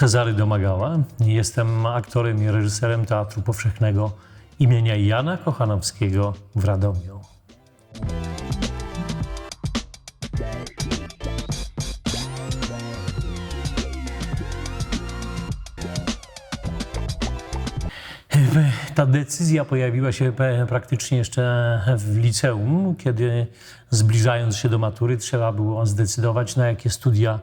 Cezary Domagała. Jestem aktorem i reżyserem Teatru Powszechnego imienia Jana Kochanowskiego w Radomiu. Ta decyzja pojawiła się praktycznie jeszcze w liceum, kiedy zbliżając się do matury trzeba było zdecydować, na jakie studia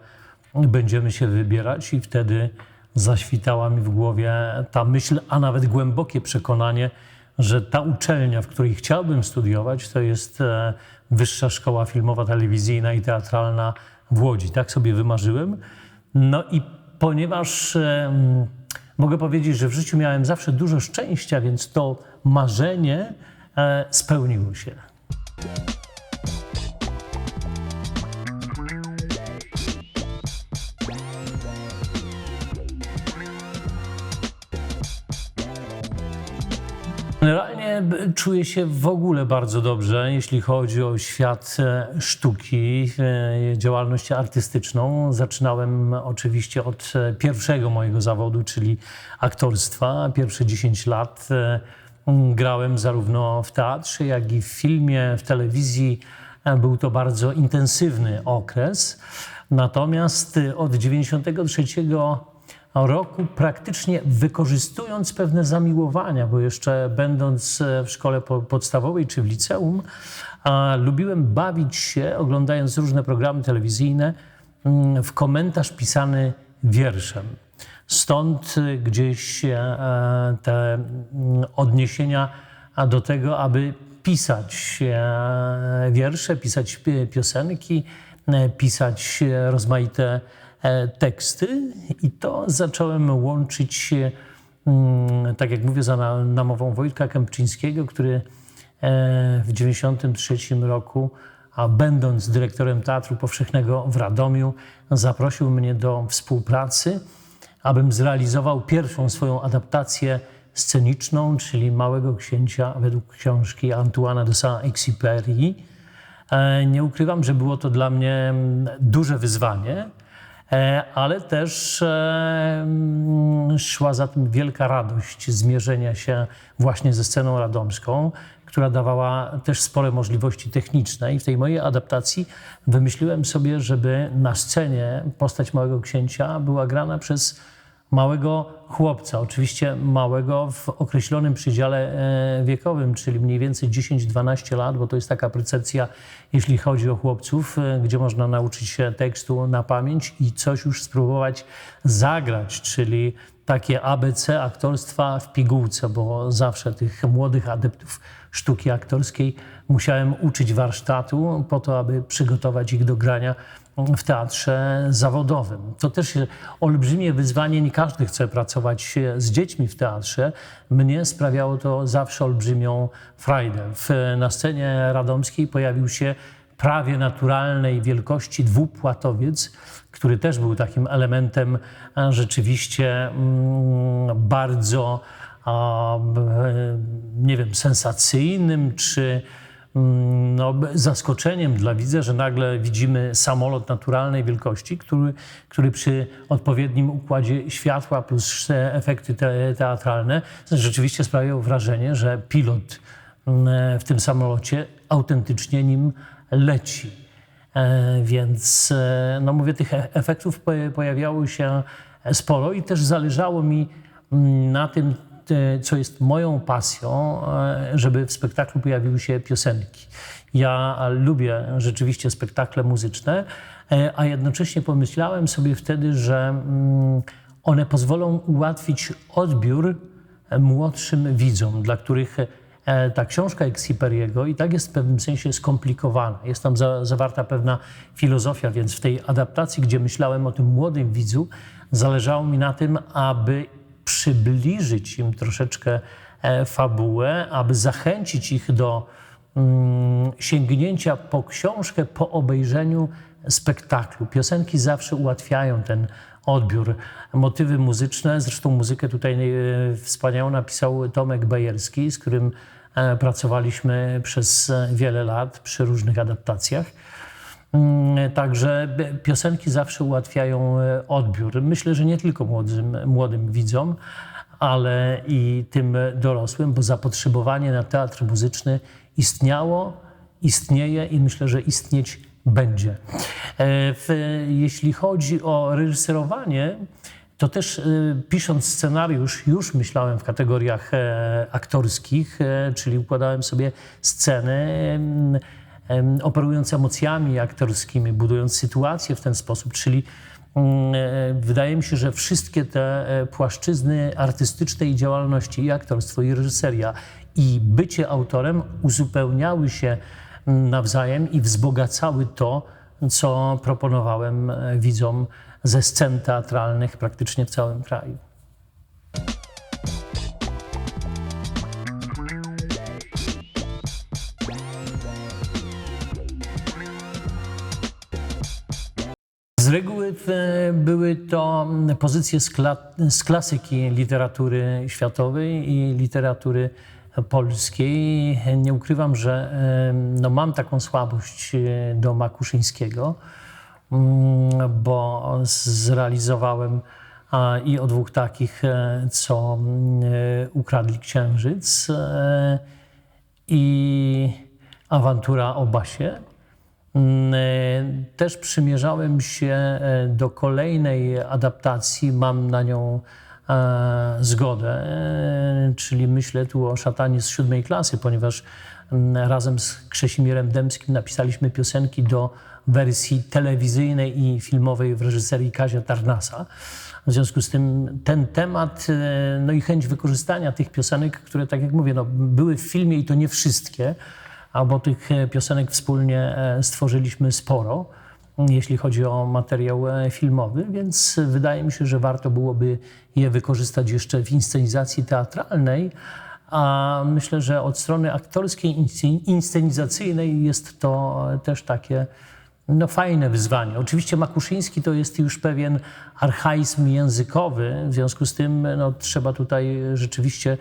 będziemy się wybierać i wtedy zaświtała mi w głowie ta myśl, a nawet głębokie przekonanie, że ta uczelnia, w której chciałbym studiować, to jest e, Wyższa Szkoła Filmowa, Telewizyjna i Teatralna w Łodzi. Tak sobie wymarzyłem. No i ponieważ mogę powiedzieć, że w życiu miałem zawsze dużo szczęścia, więc to marzenie e, spełniło się. Czuję się w ogóle bardzo dobrze, jeśli chodzi o świat e, sztuki, e, działalność artystyczną. Zaczynałem oczywiście od e, pierwszego mojego zawodu, czyli aktorstwa. Pierwsze 10 lat grałem zarówno w teatrze, jak i w filmie, w telewizji. Był to bardzo intensywny okres. Natomiast od 93 roku, praktycznie wykorzystując pewne zamiłowania, bo jeszcze będąc e, w szkole po- podstawowej czy w liceum, lubiłem bawić się, oglądając różne programy telewizyjne, mm, w komentarz pisany wierszem. Stąd y, gdzieś e, te mm, odniesienia do tego, aby pisać e, wiersze, pisać pi- piosenki, e, pisać e, rozmaite e, teksty i to zacząłem łączyć, e, mm, tak jak mówię, za na- namową Wojtka Kępczyńskiego, który e, w 1993 roku, a będąc dyrektorem Teatru Powszechnego w Radomiu, zaprosił mnie do współpracy, abym zrealizował pierwszą swoją adaptację sceniczną, czyli Małego Księcia według książki Antoine de Saint-Exupéry. E, Nie ukrywam, że było to dla mnie mm, duże wyzwanie, e, ale też e, mm, szła za tym wielka radość zmierzenia się właśnie ze sceną radomską, która dawała też spore możliwości techniczne. I w tej mojej adaptacji wymyśliłem sobie, żeby na scenie postać Małego Księcia była grana przez małego chłopca, oczywiście małego w określonym przedziale e, wiekowym, czyli mniej więcej 10-12 lat, bo to jest taka percepcja, jeśli chodzi o chłopców, e, gdzie można nauczyć się tekstu na pamięć i coś już spróbować zagrać, czyli takie ABC aktorstwa w pigułce, bo zawsze tych młodych adeptów sztuki aktorskiej musiałem uczyć warsztatu po to, aby przygotować ich do grania w teatrze zawodowym. To też jest olbrzymie wyzwanie. Nie każdy chce pracować z dziećmi w teatrze. Mnie sprawiało to zawsze olbrzymią frajdę. W, na scenie radomskiej pojawił się prawie naturalnej wielkości dwupłatowiec, który też był takim elementem rzeczywiście mm, bardzo, nie wiem, sensacyjnym czy no, b- zaskoczeniem dla widza, że nagle widzimy samolot naturalnej wielkości, który, który przy odpowiednim układzie światła plus efekty te, teatralne rzeczywiście sprawiał wrażenie, że pilot mm, w tym samolocie autentycznie nim leci. E, Więc, e, no mówię, tych e- efektów po- pojawiało się sporo i też zależało mi mm, na tym, co jest moją pasją, e, żeby w spektaklu pojawiły się piosenki. Ja lubię rzeczywiście spektakle muzyczne, e, a jednocześnie pomyślałem sobie wtedy, że mm, one pozwolą ułatwić odbiór e, młodszym widzom, dla których e, ta książka Exiperiego i tak jest w pewnym sensie skomplikowana. Jest tam za, zawarta pewna filozofia, więc w tej adaptacji, gdzie myślałem o tym młodym widzu, zależało mi na tym, aby przybliżyć im troszeczkę e, fabułę, aby zachęcić ich do mm, sięgnięcia po książkę po obejrzeniu spektaklu. Piosenki zawsze ułatwiają ten odbiór. Motywy muzyczne, zresztą muzykę tutaj e, wspaniałą napisał Tomek Bajerski, z którym e, pracowaliśmy przez wiele lat przy różnych adaptacjach. Mm, Także piosenki zawsze ułatwiają e, odbiór. Myślę, że nie tylko młodym, młodym widzom, ale i tym dorosłym, bo zapotrzebowanie na teatr muzyczny istniało, istnieje i myślę, że istnieć będzie. E, jeśli chodzi o reżyserowanie, to też y, pisząc scenariusz już myślałem w kategoriach e, aktorskich, e, czyli układałem sobie sceny, em, operując emocjami aktorskimi, budując sytuację w ten sposób, czyli mm, e, wydaje mi się, że wszystkie te e, płaszczyzny artystycznej działalności, i aktorstwo, i reżyseria, i bycie autorem uzupełniały się mm, nawzajem i wzbogacały to, co proponowałem e, widzom ze scen teatralnych praktycznie w całym kraju. Reguły e, były to pozycje z, kla- z klasyki literatury światowej i literatury polskiej. Nie ukrywam, że e, no, mam taką słabość e, do Makuszyńskiego, mm, bo zrealizowałem i o dwóch takich, co ukradli księżyc i awantura o Basie. Mm, e, Też przymierzałem się e, do kolejnej adaptacji, mam na nią e, zgodę, czyli myślę tu o szatanie z siódmej klasy, ponieważ mm, razem z Krzesimierem Dębskim napisaliśmy piosenki do wersji telewizyjnej i filmowej w reżyserii Kazia Tarnasa. W związku z tym ten temat, no i chęć wykorzystania tych piosenek, które tak jak mówię, no, były w filmie i to nie wszystkie, albo tych e, piosenek wspólnie e, stworzyliśmy sporo, jeśli chodzi o materiał e, filmowy, więc wydaje mi się, że warto byłoby je wykorzystać jeszcze w inscenizacji teatralnej. A myślę, że od strony aktorskiej, inscen- inscenizacyjnej jest to też takie no, fajne wyzwanie. Oczywiście Makuszyński to jest już pewien archaizm językowy, w związku z tym no, trzeba tutaj rzeczywiście mm,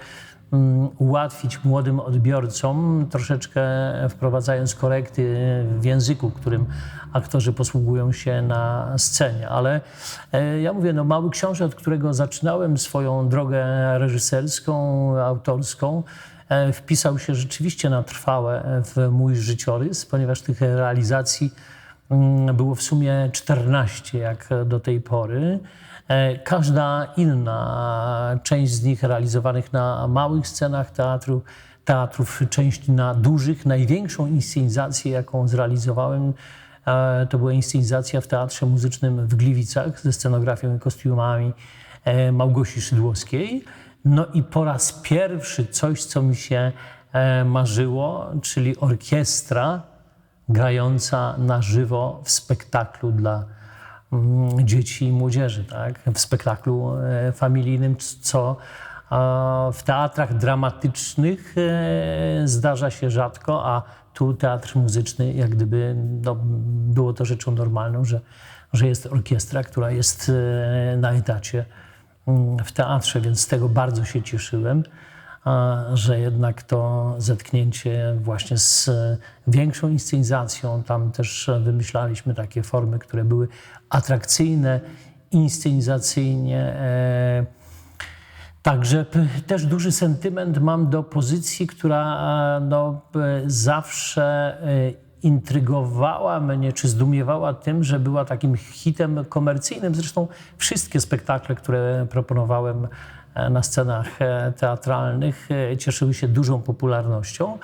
ułatwić młodym odbiorcom, troszeczkę wprowadzając korekty w języku, którym aktorzy posługują się na scenie. Ale e, ja mówię, no Mały Książę, od którego zaczynałem swoją drogę reżyserską, autorską, e, wpisał się rzeczywiście na trwałe w mój życiorys, ponieważ tych realizacji mm, było w sumie 14 jak do tej pory. E, Każda inna część z nich realizowanych na małych scenach teatru, teatrów, część na dużych. Największą inscenizację, jaką zrealizowałem, e, to była inscenizacja w Teatrze Muzycznym w Gliwicach ze scenografią i kostiumami e, Małgosi Szydłowskiej. No i po raz pierwszy coś, co mi się marzyło, czyli orkiestra grająca na żywo w spektaklu dla dzieci i młodzieży, tak? w spektaklu e, familijnym, co w teatrach dramatycznych e, zdarza się rzadko, a tu teatr muzyczny, jak gdyby no, było to rzeczą normalną, że, że jest orkiestra, która jest e, na etacie mm, w teatrze, więc z tego bardzo się cieszyłem że jednak to zetknięcie właśnie z większą inscenizacją, tam też wymyślaliśmy takie formy, które były atrakcyjne, inscenizacyjnie. E, Także też duży sentyment mam do pozycji, która e, no, zawsze e, intrygowała mnie, czy zdumiewała tym, że była takim hitem komercyjnym. Zresztą wszystkie spektakle, które proponowałem na scenach e, teatralnych, e, cieszyły się dużą popularnością.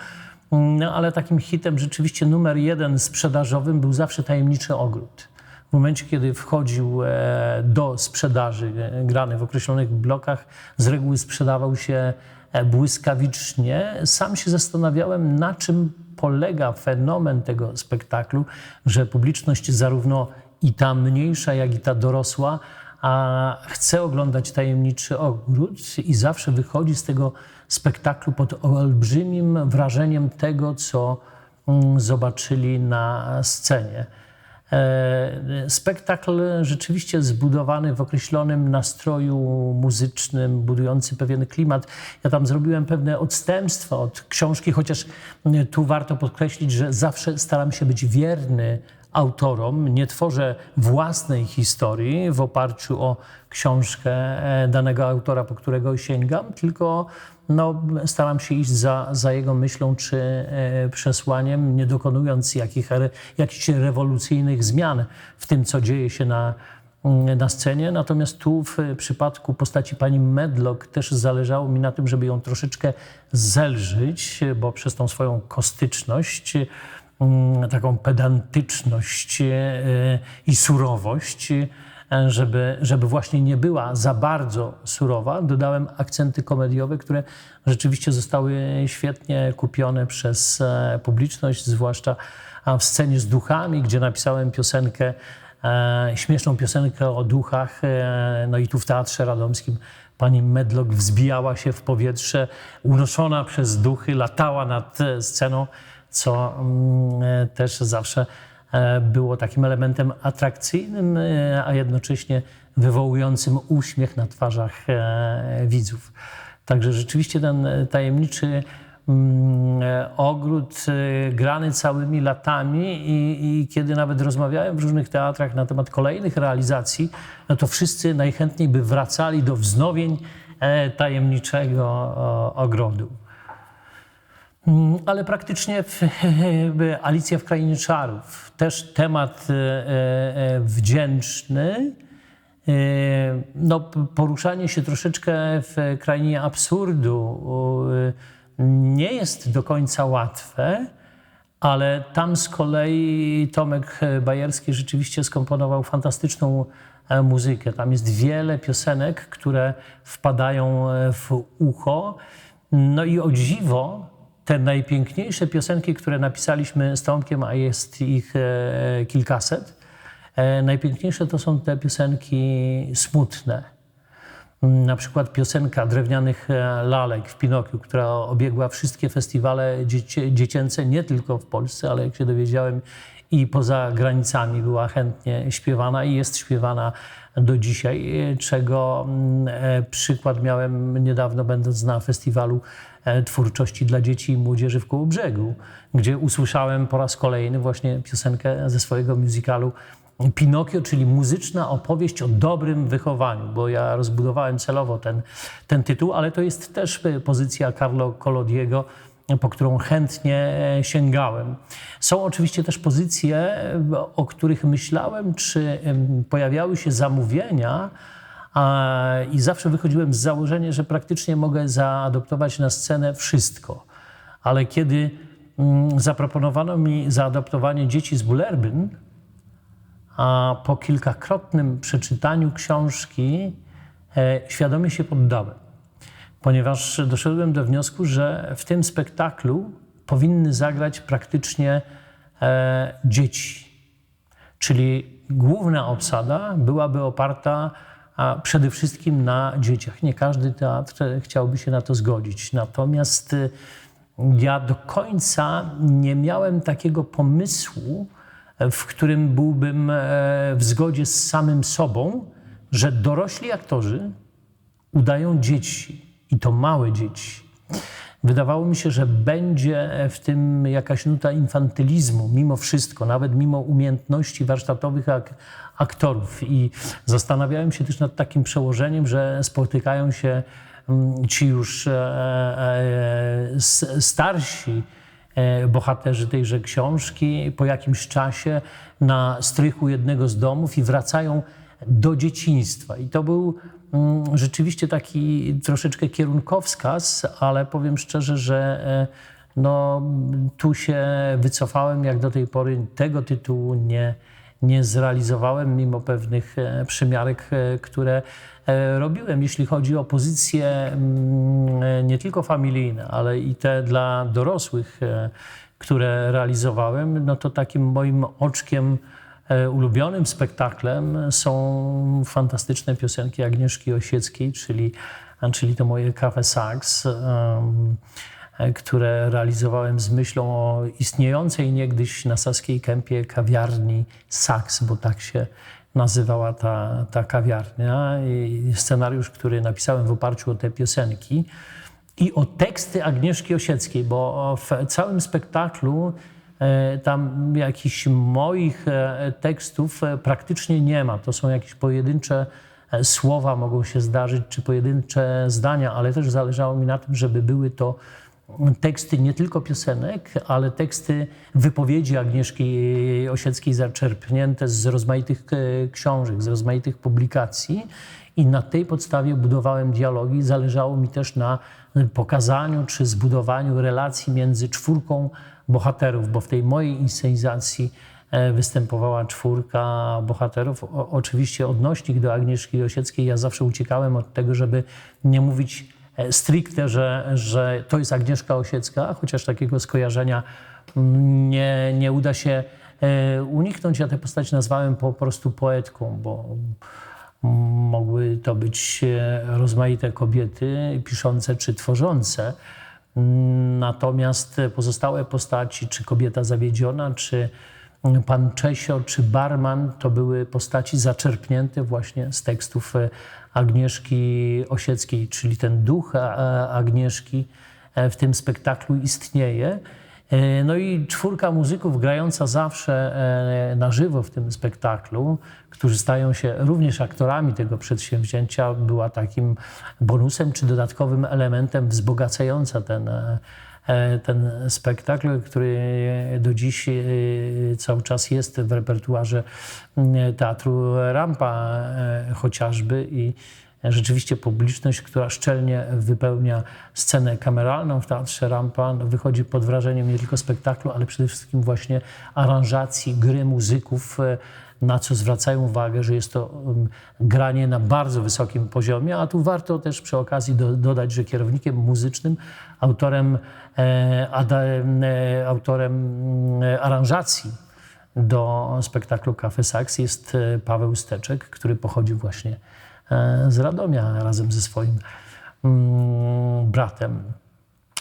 No, ale takim hitem rzeczywiście numer jeden sprzedażowym był zawsze Tajemniczy Ogród. W momencie, kiedy wchodził e, do sprzedaży, e, grany w określonych blokach, z reguły sprzedawał się e, błyskawicznie. Sam się zastanawiałem, na czym polega fenomen tego spektaklu, że publiczność zarówno i ta mniejsza, jak i ta dorosła, a chce oglądać Tajemniczy Ogród i zawsze wychodzi z tego spektaklu pod olbrzymim wrażeniem tego, co mm, zobaczyli na scenie. E, Spektakl rzeczywiście zbudowany w określonym nastroju muzycznym, budujący pewien klimat. Ja tam zrobiłem pewne odstępstwa od książki, chociaż m, tu warto podkreślić, że zawsze staram się być wierny autorom, nie tworzę własnej historii w oparciu o książkę e, danego autora, po którego sięgam, tylko no, staram się iść za, za jego myślą czy e, przesłaniem, nie dokonując jakich, jakichś rewolucyjnych zmian w tym, co dzieje się na, mm, na scenie. Natomiast tu w przypadku postaci pani Medlock też zależało mi na tym, żeby ją troszeczkę zelżyć, bo przez tą swoją kostyczność taką pedantyczność e, i surowość, e, żeby, żeby właśnie nie była za bardzo surowa. Dodałem akcenty komediowe, które rzeczywiście zostały świetnie kupione przez e, publiczność, zwłaszcza w scenie z duchami, gdzie napisałem piosenkę, śmieszną piosenkę o duchach. No i tu w Teatrze Radomskim pani Medlock wzbijała się w powietrze, unoszona przez duchy, latała nad sceną co mm, e, też zawsze e, było takim elementem atrakcyjnym, e, a jednocześnie wywołującym uśmiech na twarzach widzów. Także rzeczywiście ten tajemniczy mm, ogród grany całymi latami i, i, kiedy nawet rozmawiałem w różnych teatrach na temat kolejnych realizacji, no to wszyscy najchętniej by wracali do wznowień tajemniczego ogrodu. Mm, ale praktycznie w, Alicja w Krainie Czarów, też temat e, e, wdzięczny, e, no, poruszanie się troszeczkę w krainie absurdu nie jest do końca łatwe, ale tam z kolei Tomek Bajerski rzeczywiście skomponował fantastyczną muzykę. Tam jest wiele piosenek, które wpadają w ucho. No i o dziwo, te najpiękniejsze piosenki, które napisaliśmy z Tomkiem, a jest ich e, kilkaset, e, najpiękniejsze to są te piosenki smutne. Na przykład piosenka Drewnianych e, Lalek w Pinokiu, która obiegła wszystkie festiwale dziecię, dziecięce, nie tylko w Polsce, ale jak się dowiedziałem, i poza granicami była chętnie śpiewana i jest śpiewana do dzisiaj, czego mm, przykład miałem niedawno, będąc na festiwalu E, twórczości dla dzieci i młodzieży w Kołobrzegu, gdzie usłyszałem po raz kolejny właśnie piosenkę ze swojego musicalu Pinokio, czyli muzyczna opowieść o dobrym wychowaniu, bo ja rozbudowałem celowo ten, ten tytuł, ale to jest też pozycja Carlo Collodiego, po którą chętnie e, sięgałem. Są oczywiście też pozycje, o których myślałem, czy pojawiały się zamówienia, i zawsze wychodziłem z założenia, że praktycznie mogę zaadoptować na scenę wszystko. Ale kiedy mm, zaproponowano mi zaadoptowanie dzieci z Bullerbyn, a po kilkakrotnym przeczytaniu książki e, świadomie się poddałem, ponieważ doszedłem do wniosku, że w tym spektaklu powinny zagrać praktycznie e, dzieci. Czyli główna obsada byłaby oparta a przede wszystkim na dzieciach. Nie każdy teatr chciałby się na to zgodzić. Natomiast y, ja do końca nie miałem takiego pomysłu, w którym byłbym e, w zgodzie z samym sobą, że dorośli aktorzy udają dzieci i to małe dzieci. Wydawało mi się, że będzie w tym jakaś nuta infantylizmu, mimo wszystko, nawet mimo umiejętności warsztatowych ak aktorów. I zastanawiałem się też nad takim przełożeniem, że spotykają się mm, ci już e, e, starsi e, bohaterzy tejże książki po jakimś czasie na strychu jednego z domów i wracają do dzieciństwa. I to był mm, rzeczywiście taki troszeczkę kierunkowskaz, ale powiem szczerze, że no, tu się wycofałem, jak do tej pory tego tytułu nie, nie zrealizowałem, mimo pewnych e, przymiarek, e, które e, robiłem, jeśli chodzi o pozycje mm, nie tylko familijne, ale i te dla dorosłych, które realizowałem, no to takim moim oczkiem ulubionym spektaklem są fantastyczne piosenki Agnieszki Osieckiej, czyli, czyli to moje Cafe Sax. E, które realizowałem z myślą o istniejącej niegdyś na Saskiej Kępie kawiarni Saks, bo tak się nazywała ta, ta kawiarnia. I scenariusz, który napisałem w oparciu o te piosenki i o teksty Agnieszki Osieckiej, bo w całym spektaklu E, tam jakichś moich e, tekstów e, praktycznie nie ma. To są jakieś pojedyncze słowa, mogą się zdarzyć, czy pojedyncze zdania, ale też zależało mi na tym, żeby były to teksty nie tylko piosenek, ale teksty wypowiedzi Agnieszki Osieckiej zaczerpnięte z rozmaitych książek, z rozmaitych publikacji. I na tej podstawie budowałem dialogi. Zależało mi też na pokazaniu czy zbudowaniu relacji między czwórką bohaterów, bo w tej mojej inscenizacji e, występowała czwórka bohaterów. O, oczywiście odnośnik do Agnieszki Osieckiej, ja zawsze uciekałem od tego, żeby nie mówić e, stricte, że, że to jest Agnieszka Osiecka, chociaż takiego skojarzenia mm, nie, nie uda się e, uniknąć. Ja tę postać nazwałem po prostu poetką, bo mogły to być rozmaite kobiety piszące czy tworzące. Natomiast pozostałe postaci, czy kobieta zawiedziona, czy pan Czesio, czy barman, to były postaci zaczerpnięte właśnie z tekstów Agnieszki Osieckiej, czyli ten duch Agnieszki e, w tym spektaklu istnieje. E, no i czwórka muzyków grająca zawsze e, na żywo w tym spektaklu, którzy stają się również aktorami tego przedsięwzięcia, była takim bonusem czy dodatkowym elementem wzbogacająca ten, e, ten spektakl, który do dziś cały czas jest w repertuarze Teatru Rampa chociażby i rzeczywiście publiczność, która szczelnie wypełnia scenę kameralną w Teatrze Rampa, no, wychodzi pod wrażeniem nie tylko spektaklu, ale przede wszystkim właśnie aranżacji, gry muzyków, e, na co zwracają uwagę, że jest to granie na bardzo wysokim poziomie, a tu warto też przy okazji do, dodać, że kierownikiem muzycznym, autorem, e, e, autorem mm, aranżacji do spektaklu Cafe Sax jest e, Paweł Steczek, który pochodził właśnie z Radomia razem ze swoim mm, bratem.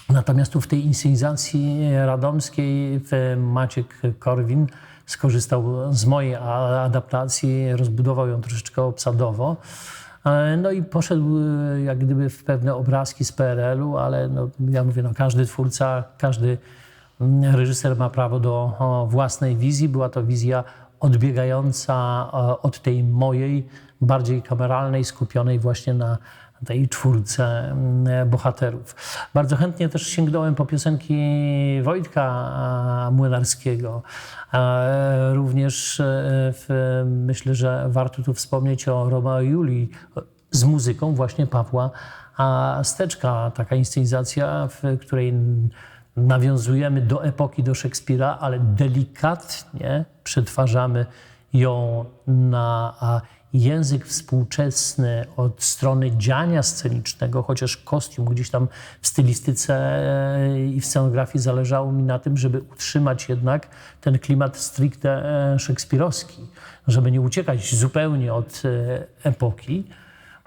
Natomiast tu w tej inscenizacji radomskiej Maciek Korwin skorzystał z mojej adaptacji, rozbudował ją troszeczkę obsadowo. E, no i poszedł e, jak gdyby w pewne obrazki z PRL-u, ale no, ja mówię, no każdy twórca, każdy mm, reżyser ma prawo do własnej wizji. Była to wizja odbiegająca od tej mojej, bardziej kameralnej, skupionej właśnie na tej czwórce mm, bohaterów. Bardzo chętnie też sięgnąłem po piosenki Wojtka Młynarskiego. Również e, w, myślę, że warto tu wspomnieć o Romeo Julii z muzyką właśnie Pawła Steczka. Taka inscenizacja, w której nawiązujemy do epoki, do Szekspira, ale delikatnie przetwarzamy ją na język współczesny od strony dziania scenicznego, chociaż kostium gdzieś tam w stylistyce e, i w scenografii zależało mi na tym, żeby utrzymać jednak ten klimat stricte e, szekspirowski, żeby nie uciekać zupełnie od e, epoki.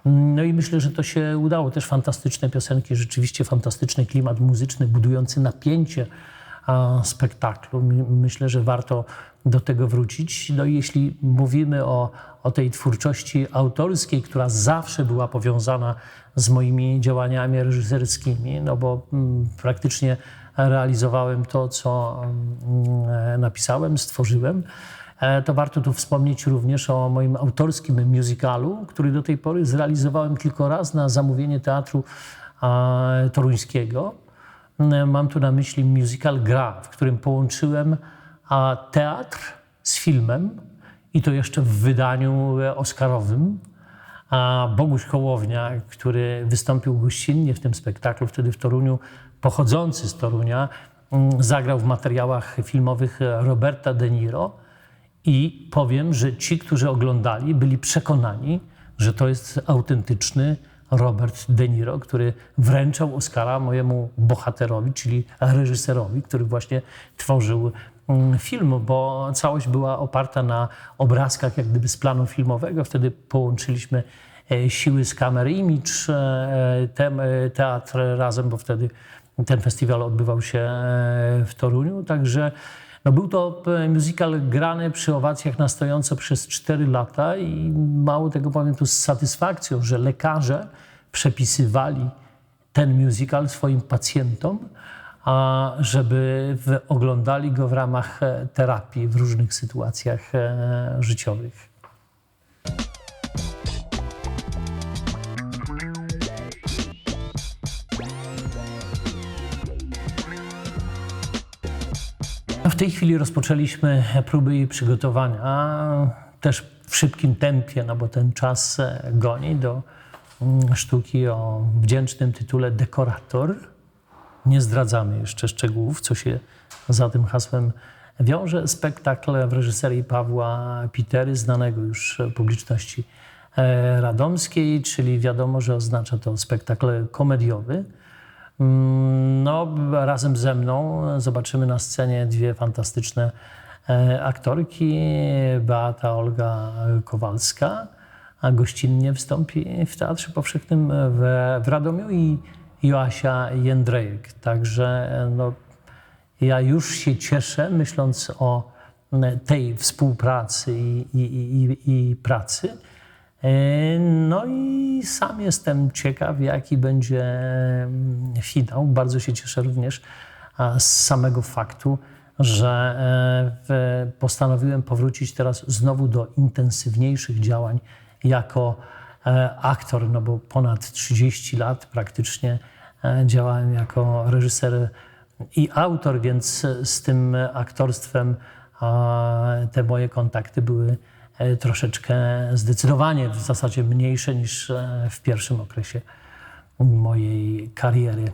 No i myślę, że to się udało. Też fantastyczne piosenki, rzeczywiście fantastyczny klimat muzyczny, budujący napięcie spektaklu. Myślę, że warto do tego wrócić. No i jeśli mówimy o, o tej twórczości autorskiej, która zawsze była powiązana z moimi działaniami reżyserskimi, no bo mm, praktycznie realizowałem to, co mm, napisałem, stworzyłem, e, to warto tu wspomnieć również o moim autorskim musicalu, który do tej pory zrealizowałem tylko raz na zamówienie Teatru Toruńskiego. Mm, mam tu na myśli musical Gra, w którym połączyłem teatr z filmem i to jeszcze w wydaniu e, oscarowym. A Boguś Kołownia, który wystąpił gościnnie w tym spektaklu, wtedy w Toruniu, pochodzący z Torunia, mm, zagrał w materiałach filmowych Roberta De Niro. I powiem, że ci, którzy oglądali, byli przekonani, że to jest autentyczny Robert De Niro, który wręczał Oscara mojemu bohaterowi, czyli reżyserowi, który właśnie tworzył mm, film, bo całość była oparta na obrazkach jak gdyby z planu filmowego. Wtedy połączyliśmy e, siły z kamer Image, e, e, teatr razem, bo wtedy ten festiwal odbywał się w Toruniu. Także no był to musical grany przy owacjach na stojąco przez 4 lata i mało tego powiem tu z satysfakcją, że lekarze przepisywali ten musical swoim pacjentom, a żeby oglądali go w ramach e, terapii w różnych sytuacjach e, życiowych. W tej chwili rozpoczęliśmy próby i przygotowania, też w szybkim tempie, no bo ten czas e, goni do mm, sztuki o wdzięcznym tytule Dekorator. Nie zdradzamy jeszcze szczegółów, co się za tym hasłem wiąże. Spektakl w reżyserii Pawła Pitery, znanego już publiczności e, radomskiej, czyli wiadomo, że oznacza to spektakl komediowy. Mm, No, razem ze mną zobaczymy na scenie dwie fantastyczne e, aktorki. Beata Olga Kowalska, gościnnie wystąpi w Teatrze Powszechnym w, w Radomiu i Joasia Jędrejek. Także e, no, ja już się cieszę, myśląc o tej współpracy i, i, i, i pracy. E, No i sam jestem ciekaw, jaki będzie mm, finał. Bardzo się cieszę również z samego faktu, że e, postanowiłem powrócić teraz znowu do intensywniejszych działań jako e, aktor, no bo ponad 30 lat praktycznie działałem jako reżyser i autor, więc z tym aktorstwem te moje kontakty były troszeczkę zdecydowanie w zasadzie mniejsze niż e, w pierwszym okresie mojej kariery.